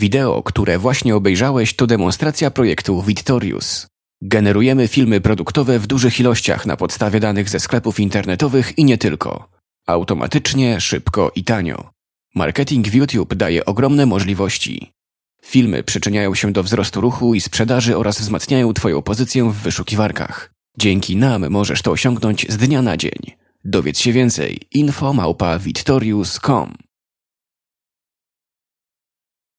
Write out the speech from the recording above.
Wideo, które właśnie obejrzałeś, to demonstracja projektu Victorious. Generujemy filmy produktowe w dużych ilościach na podstawie danych ze sklepów internetowych i nie tylko. Automatycznie, szybko i tanio. Marketing w YouTube daje ogromne możliwości. Filmy przyczyniają się do wzrostu ruchu i sprzedaży oraz wzmacniają Twoją pozycję w wyszukiwarkach. Dzięki nam możesz to osiągnąć z dnia na dzień. Dowiedz się więcej. Info małpa victorious.com